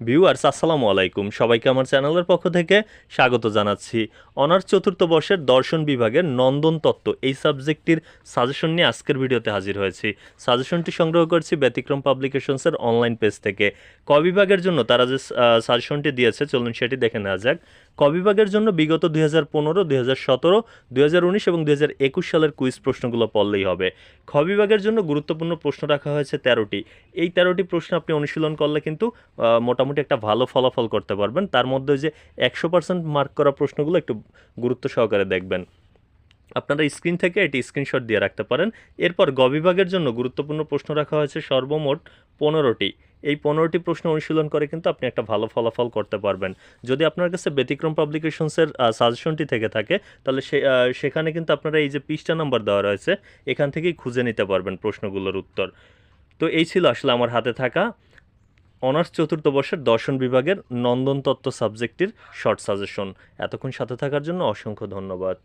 Viewers, আসসালামু আলাইকুম। সবাইকে আমার চ্যানেলের পক্ষ থেকে স্বাগত জানাচ্ছি। অনার্স চতুর্থ বর্ষের দর্শন বিভাগের নন্দন তত্ত্ব এই সাবজেক্টটির সাজেশন নিয়ে আজকের ভিডিওতে হাজির হয়েছি। সাজেশনটি সংগ্রহ করছি ব্যতিক্রম পাবলিকেশনসের অনলাইন পেজ থেকে। ক বিভাগের জন্য তারা যে সাজেশনটি দিয়েছে, চলুন সেটি দেখে নেওয়া যাক। ক বিভাগের জন্য বিগত দুই হাজার পনেরো, দুই হাজার সতেরো, দুই হাজার উনিশ এবং দুই হাজার একুশ সালের কুইজ প্রশ্নগুলো পড়লেই হবে। খ বিভাগের জন্য গুরুত্বপূর্ণ প্রশ্ন রাখা হয়েছে তেরোটি। এই তেরোটি প্রশ্ন আপনি অনুশীলন করলে কিন্তু মোটামুটি একটা ভালো ফলাফল করতে পারবেন। তার মধ্যে যে একশো পার্সেন্ট মার্ক করা প্রশ্নগুলো একটু গুরুত্ব সহকারে দেখবেন। আপনারা স্ক্রিন থেকে এটি স্ক্রিনশট দিয়ে রাখতে পারেন। এরপর গ বিভাগের জন্য গুরুত্বপূর্ণ প্রশ্ন রাখা হয়েছে সর্বমোট পনেরোটি। এই পনেরোটি প্রশ্ন অনুশীলন করে কিন্তু আপনি একটা ভালো ফলাফল করতে পারবেন। যদি আপনার কাছে ব্যতিক্রম পাবলিকেশনসের সাজেশনটি থেকে থাকে, তাহলে সেখানে কিন্তু আপনারা এই যে পৃষ্ঠা নাম্বার দেওয়া রয়েছে, এখান থেকেই খুঁজে নিতে পারবেন প্রশ্নগুলোর উত্তর। তো এই ছিল আসলে আমার হাতে থাকা অনার্স চতুর্থ বর্ষের দর্শন বিভাগের নন্দনতত্ত্ব সাবজেক্টটির শর্ট সাজেশন এতক্ষণ সাথে থাকার জন্য অসংখ্য ধন্যবাদ।